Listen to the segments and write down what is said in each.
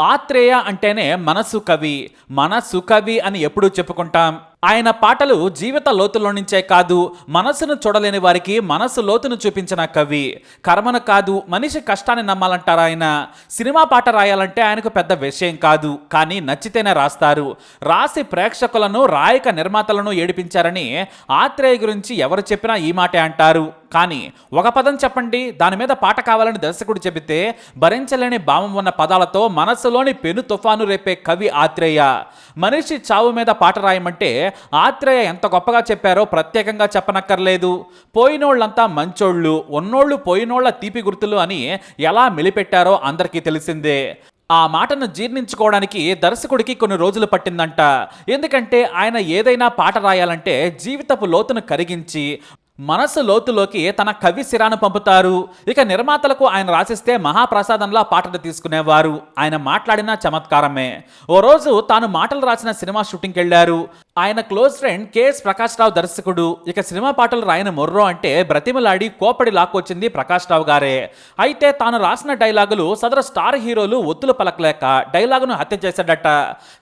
ఆత్రేయ అంటేనే మనసు కవి మనసు కవి అని ఎప్పుడూ చెప్పుకుంటాం. ఆయన పాటలు జీవిత లోతులో నుంచే కాదు మనసును చూడలేని వారికి మనసు లోతును చూపించిన కవి. కర్మను కాదు మనిషి కష్టాన్ని నమ్మాలంటారు ఆయన. సినిమా పాట రాయాలంటే ఆయనకు పెద్ద విషయం కాదు కానీ నచ్చితేనే రాస్తారు. రాసి ప్రేక్షకులను రాయక నిర్మాతలను ఏడిపించారని ఆత్రేయ గురించి ఎవరు చెప్పినా ఈ మాటే అంటారు. కానీ ఒక పదం చెప్పండి. దాని మీద పాట కావాలని దర్శకుడు చెబితే భరించలేని భావం ఉన్న పదాలతో మనసులోని పెను తుఫాను రేపే కవి ఆత్రేయ. మనిషి చావు మీద పాట రాయమంటే ఆత్రేయ ఎంత గొప్పగా చెప్పారో ప్రత్యేకంగా చెప్పనక్కర్లేదు. పోయినోళ్ళంతా మంచోళ్ళు ఉన్నోళ్ళు పోయినోళ్ళ తీపి గుర్తులు అని ఎలా మెలిపెట్టారో అందరికీ తెలిసిందే. ఆ మాటను జీర్ణించుకోవడానికి దర్శకుడికి కొన్ని రోజులు పట్టిందంట. ఎందుకంటే ఆయన ఏదైనా పాట రాయాలంటే జీవితపు లోతును కరిగించి మనసు లోతులోకి తన కవి సిరాను పంపుతారు. ఇక నిర్మాతలకు ఆయన రాసిస్తే మహాప్రసాదంలా పాటలు తీసుకునేవారు. ఆయన మాట్లాడిన చమత్కారమే. ఓ రోజు తాను మాటలు రాసిన సినిమా షూటింగ్కి వెళ్ళారు ఆయన close friend K S Prakash Rao దర్శకుడు. ఇక సినిమా పాటలు రాయన మొర్రో అంటే బ్రతిమలాడి కోపడి లాక్కొచ్చింది ప్రకాష్ రావు గారే. అయితే తాను రాసిన డైలాగులు సదర స్టార్ హీరోలు ఒత్తులు పలకలేక డైలాగును హత్య చేశాడట.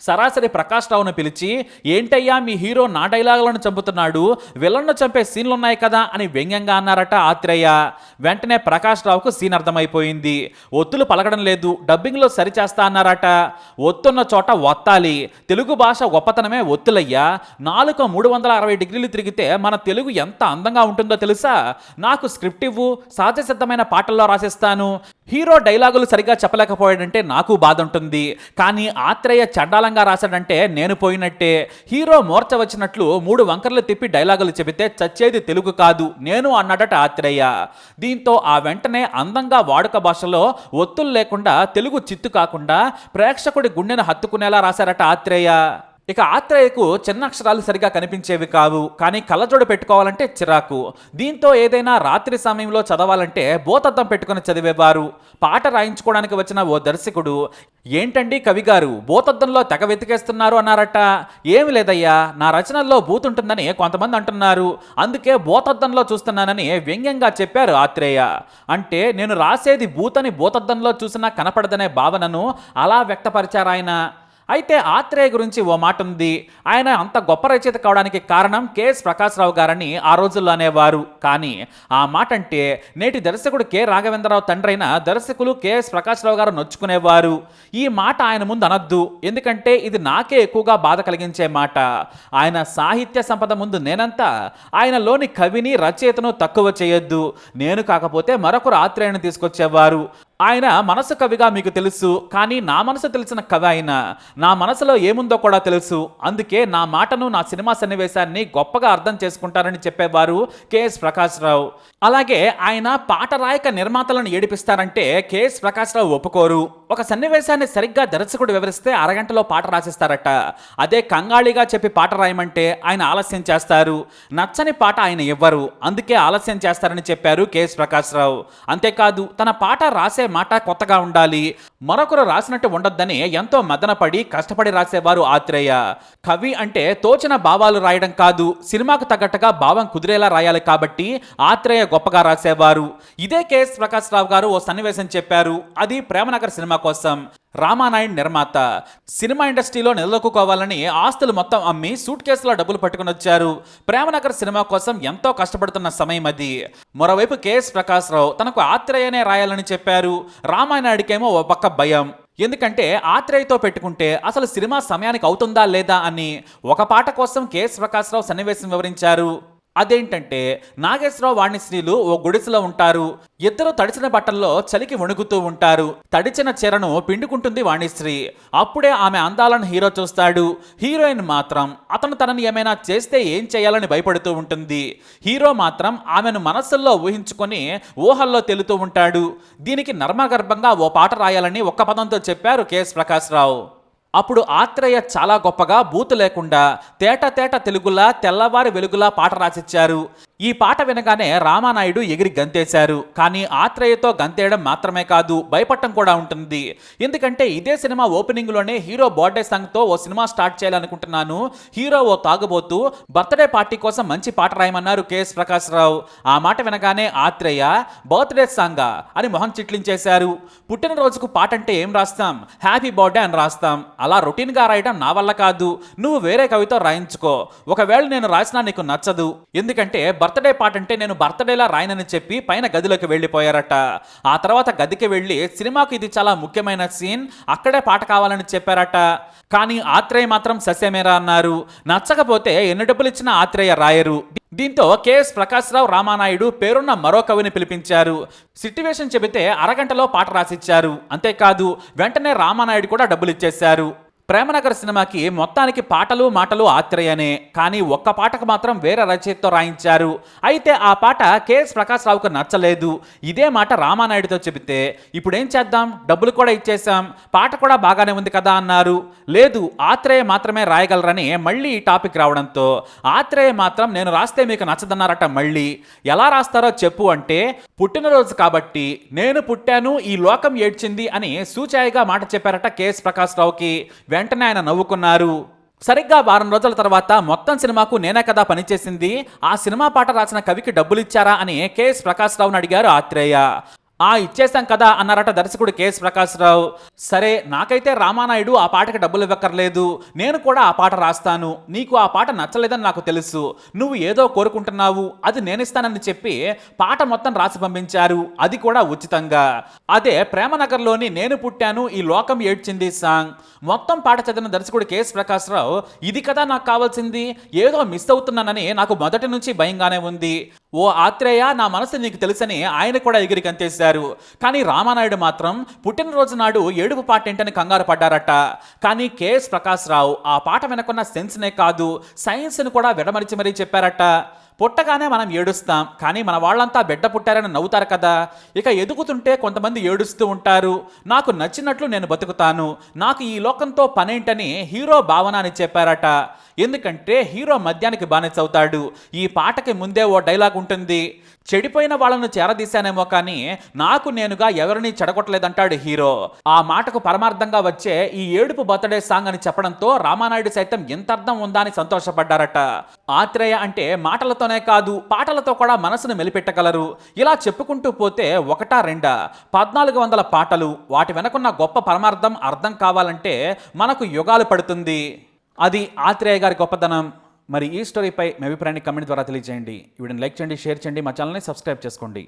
సరాసరి ప్రకాష్ రావును పిలిచి ఏంటయ్యా మీ హీరో నా డైలాగులను చంపుతున్నాడు. విలన్ను చంపే సీన్లున్నాయి కదా అని వ్యంగ్యంగా అన్నారట ఆత్రేయ. వెంటనే ప్రకాష్ రావుకు సీన్ అర్థమైపోయింది. ఒత్తులు పలకడం లేదు. డబ్బింగ్లో సరిచేస్తా అన్నారట. ఒత్తున్న చోట ఒత్తాలి తెలుగు భాష గొప్పతనమే ఒత్తులయ్యా. నాలుక మూడు వందల అరవై డిగ్రీలు తిరిగితే మన తెలుగు ఎంత అందంగా ఉంటుందో తెలుసా? నాకు స్క్రిప్ట్ ఇవ్వు సహజసిద్ధమైన పాటల్లో రాసేస్తాను. హీరో డైలాగులు సరిగ్గా చెప్పలేకపోయాడంటే నాకు బాధ ఉంటుంది. కానీ ఆత్రేయ చండాలంగా రాశాడంటే నేను పోయినట్టే. హీరో మోర్చ వచ్చినట్లు మూడు వంకర్లు తిప్పి డైలాగులు చెబితే చచ్చేది తెలుగు కాదు. నేను అన్నాడట ఆత్రేయ. దీంతో ఆ వెంటనే అందంగా వాడుక భాషలో ఒత్తులు లేకుండా తెలుగు చిత్తు కాకుండా ప్రేక్షకుడి గుండెను హత్తుకునేలా రాశారట ఆత్రేయ. ఇక ఆత్రేయకు చిన్న అక్షరాలు సరిగా కనిపించేవి కావు కానీ కళ్ళజోడు పెట్టుకోవాలంటే చిరాకు. దీంతో ఏదైనా రాత్రి సమయంలో చదవాలంటే బోతద్దం పెట్టుకుని చదివేవారు. పాట రాయించుకోవడానికి వచ్చిన ఓ దర్శకుడు ఏంటండి కవిగారు బోతద్దంలో తెగ వెతికేస్తున్నారు అన్నారట. ఏమి లేదయ్యా నా రచనల్లో బూతుంటుందని కొంతమంది అంటున్నారు. అందుకే బోతద్దంలో చూస్తున్నానని వ్యంగ్యంగా చెప్పారు ఆత్రేయ. అంటే నేను రాసేది బూతని బోతద్దంలో చూసినా కనపడదనే భావనను అలా వ్యక్తపరిచారాయన. అయితే ఆత్రేయ గురించి ఓ మాట ఉంది. ఆయన అంత గొప్ప రచయిత కావడానికి కారణం కెఎస్ ప్రకాశ్రావు గారని ఆ రోజుల్లో అనేవారు. కానీ ఆ మాట అంటే నేటి దర్శకుడు కె రాఘవేంద్రరావు తండ్రైన దర్శకులు కెఎస్ ప్రకాశ్రావు గారు నొచ్చుకునేవారు. ఈ మాట ఆయన ముందు అనొద్దు. ఎందుకంటే ఇది నాకే ఎక్కువగా బాధ కలిగించే మాట. ఆయన సాహిత్య సంపద ముందు నేనంతా ఆయనలోని కవిని రచయితను తక్కువ చేయొద్దు. నేను కాకపోతే మరొకరు ఆత్రేయను తీసుకొచ్చేవారు. ఆయన మనసు కవిగా మీకు తెలుసు కానీ నా మనసు తెలిసిన కవి ఆయన నా మనసులో ఏముందో కూడా తెలుసు. అందుకే నా మాటను నా సినిమా సన్నివేశాన్ని గొప్పగా అర్థం చేసుకుంటారని చెప్పేవారు కెఎస్ ప్రకాశ్రావు. అలాగే ఆయన పాట రాయక నిర్మాతలను ఏడిపిస్తారంటే కెఎస్ ప్రకాశ్రావు ఒప్పుకోరు. ఒక సన్నివేశాన్ని సరిగ్గా దర్శకుడు వివరిస్తే అరగంటలో పాట రాసిస్తారట. అదే కంగాళిగా చెప్పి పాట రాయమంటే ఆయన ఆలస్యం చేస్తారు. నచ్చని పాట ఆయన ఇవ్వరు. అందుకే ఆలస్యం చేస్తారని చెప్పారు కెఎస్ ప్రకాశ్రావు. అంతేకాదు తన పాట రాసే మాట కొత్తగా ఉండాలి. మరొకరు రాసినట్టు ఉండొద్దని ఎంతో మదనపడి కష్టపడి రాసేవారు ఆత్రేయ. కవి అంటే తోచిన భావాలు రాయడం కాదు సినిమాకు తగ్గట్టుగా భావం కుదిరేలా రాయాలి కాబట్టి ఆత్రేయ గొప్పగా రాసేవారు. ఇదే కేఎస్ ప్రకాశ్ రావు గారు ఓ సన్నివేశం చెప్పారు. అది ప్రేమనగర్ సినిమా కోసం. రామానాయుడు నిర్మాత. సినిమా ఇండస్ట్రీలో నిలదొక్కుకోవాలని ఆస్తులు మొత్తం అమ్మి సూట్ కేసులో డబ్బులు పట్టుకుని వచ్చారు. ప్రేమనగర్ సినిమా కోసం ఎంతో కష్టపడుతున్న సమయం అది. మరోవైపు కేఎస్ ప్రకాశ్ రావు తనకు ఆత్రేయనే రాయాలని చెప్పారు. రామానాయుడికేమో ఓ పక్క భయం. ఎందుకంటే ఆత్రేయతో పెట్టుకుంటే అసలు సినిమా సమయానికి అవుతుందా లేదా అని ఒక పాట కోసం కేఎస్ ప్రకాశ్రావు సన్నివేశం వివరించారు. అదేంటంటే నాగేశ్వరరావు వాణిశ్రీలు ఓ గుడిసెలో ఉంటారు. ఇద్దరు తడిచిన బట్టల్లో చలికి వణుకుతూ ఉంటారు. తడిచిన చీరను పిండుకుంటుంది వాణిశ్రీ అప్పుడే ఆమె అందాలను హీరో చూస్తాడు. హీరోయిన్ మాత్రం అతను తనని ఏమైనా చేస్తే ఏం చేయాలని భయపడుతూ ఉంటుంది. హీరో మాత్రం ఆమెను మనస్సుల్లో ఊహించుకొని ఊహల్లో తెలుతూ ఉంటాడు. దీనికి నర్మగర్భంగా ఓ పాట రాయాలని ఒక్క పదంతో చెప్పారు కెఎస్ ప్రకాశ్రావు. అప్పుడు ఆత్రేయ చాలా గొప్పగా బూతు లేకుండా తేట తేట తెలుగులా తెల్లవారి వెలుగులా పాట రాసిచ్చారు. ఈ పాట వినగానే రామానాయుడు ఎగిరి గంతేశారు. కానీ ఆత్రేయతో గంతేయడం మాత్రమే కాదు భయపడటం కూడా ఉంటుంది. ఎందుకంటే ఇదే సినిమా ఓపెనింగ్లోనే హీరో బర్త్డే సాంగ్తో ఓ సినిమా స్టార్ట్ చేయాలనుకుంటున్నాను. హీరో ఓ తాగబోతూ బర్త్డే పార్టీ కోసం మంచి పాట రాయమన్నారు కెఎస్ ప్రకాష్ రావు ఆ మాట వినగానే ఆత్రేయ బర్త్డే సాంగా అని మొహం చిట్లించేశారు. పుట్టినరోజుకు పాట అంటే ఏం రాస్తాం? హ్యాపీ బర్త్డే అని రాస్తాం. అలా రొటీన్గా రాయడం నా వల్ల కాదు. నువ్వు వేరే కవితో రాయించుకో. ఒకవేళ నేను రాసినా నీకు నచ్చదు. ఎందుకంటే బర్త్డే పాట అంటే నేను బర్త్డేలా రాయనని చెప్పి పైన గదిలోకి వెళ్ళిపోయారట. ఆ తర్వాత గదికి వెళ్ళి సినిమాకు ఇది చాలా ముఖ్యమైన సీన్ అక్కడే పాట కావాలని చెప్పారట. కానీ ఆత్రేయ మాత్రం సస్యమేరా అన్నారు. నచ్చకపోతే ఎన్ని డబ్బులు ఇచ్చినా ఆత్రేయ రాయరు. దీంతో కేఎస్ ప్రకాశ్రావు రామానాయుడు పేరున్న మరో కవిని పిలిపించారు. సిట్యువేషన్ చెబితే అరగంటలో పాట రాసిచ్చారు. అంతేకాదు వెంటనే రామానాయుడు కూడా డబ్బులు ఇచ్చేశారు ప్రేమనగర్ సినిమాకి మొత్తానికి పాటలు మాటలు ఆత్రేయనే. కానీ ఒక్క పాటకు మాత్రం వేరే రచయితతో రాయించారు. అయితే ఆ పాట కేఎస్ ప్రకాష్ రావుకు నచ్చలేదు. ఇదే మాట రామానాయుడుతో చెబితే ఇప్పుడు ఏం చేద్దాం? డబ్బులు కూడా ఇచ్చేసాం పాట కూడా బాగానే ఉంది కదా అన్నారు. లేదు ఆత్రేయ మాత్రమే రాయగలరని మళ్ళీ ఈ టాపిక్ రావడంతో ఆత్రేయ మాత్రం నేను రాస్తే మీకు నచ్చదన్నారట మళ్ళీ. ఎలా రాస్తారో చెప్పు అంటే పుట్టినరోజు కాబట్టి నేను పుట్టాను ఈ లోకం ఏడ్చింది అని సూచాయిగా మాట చెప్పారట కేఎస్ ప్రకాష్ రావుకి. వెంటనే ఆయన నవ్వుకున్నారు. సరిగ్గా వారం రోజుల తర్వాత మొత్తం సినిమాకు నేనే కదా పనిచేసింది ఆ సినిమా పాట రాసిన కవికి డబ్బులు ఇచ్చారా అని కెఎస్ ప్రకాశ్రావును అడిగారు ఆత్రేయ. ఆ ఇచ్చేసాం కదా అన్నారట దర్శకుడు కేఎస్ ప్రకాష్ రావు సరే నాకైతే రామానాయుడు ఆ పాటకి డబ్బులు ఇవ్వక్కర్లేదు. నేను కూడా ఆ పాట రాస్తాను. నీకు ఆ పాట నచ్చలేదని నాకు తెలుసు. నువ్వు ఏదో కోరుకుంటున్నావు. అది నేనిస్తానని చెప్పి పాట మొత్తం రాసి పంపించారు. అది కూడా ఉచితంగా. అదే ప్రేమనగర్లోని నేను పుట్టాను ఈ లోకం ఏడ్చింది సాంగ్. మొత్తం పాట చదివిన దర్శకుడు కేఎస్ ప్రకాష్ రావు ఇది కదా నాకు కావాల్సింది. ఏదో మిస్ అవుతున్నానని నాకు మొదటి నుంచి భయంగానే ఉంది. ఓ ఆత్రేయ నా మనసు నీకు తెలుసని ఆయన కూడా ఎగిరి కంతేశారు. కానీ రామానాయుడు మాత్రం పుట్టినరోజు నాడు ఏడుపు పాట ఏంటని కంగారు పడ్డారట. కానీ కేఎస్ ప్రకాశ్ రావు ఆ పాట వెనకున్న సెన్స్నే కాదు సైన్స్ని కూడా విడమరిచి మరీ చెప్పారట. పుట్టగానే మనం ఏడుస్తాం కానీ మన వాళ్ళంతా బిడ్డ పుట్టారని నవ్వుతారు కదా. ఇక ఎదుగుతుంటే కొంతమంది ఏడుస్తూ ఉంటారు. నాకు నచ్చినట్లు నేను బతుకుతాను. నాకు ఈ లోకంతో పనేంటని హీరో భావన అని చెప్పారట. ఎందుకంటే హీరో మద్యానికి బానిస అవుతాడు. ఈ పాటకి ముందే ఓ డైలాగ్ ఉంటుంది. చెడిపోయిన వాళ్ళను చేరదీశానేమో కానీ నాకు నేనుగా ఎవరిని చెడగొట్టలేదంటాడు హీరో. ఆ మాటకు పరమార్థంగా వచ్చే ఈ ఏడుపు బర్త్డే సాంగ్ అని చెప్పడంతో రామానాయుడు సైతం ఎంత అర్థం ఉందా అని సంతోషపడ్డారట. ఆత్రేయ అంటే మాటలతో మాటలతోనే కాదు పాటలతో కూడా మనసును మెలిపెట్టగలరు. ఇలా చెప్పుకుంటూ పోతే ఒకటా రెండా? పద్నాలుగు వందల పాటలు వాటి వెనకున్న గొప్ప పరమార్థం అర్థం కావాలంటే మనకు యుగాలు పడుతుంది. అది ఆత్రేయ గారి గొప్పతనం. మరి ఈ స్టోరీపై మీ అభిప్రాయాన్ని కమెంట్ ద్వారా తెలియజేయండి. వీడిని లైక్ చేయండి షేర్ చేయండి మా ఛానల్ని సబ్స్క్రైబ్ చేసుకోండి.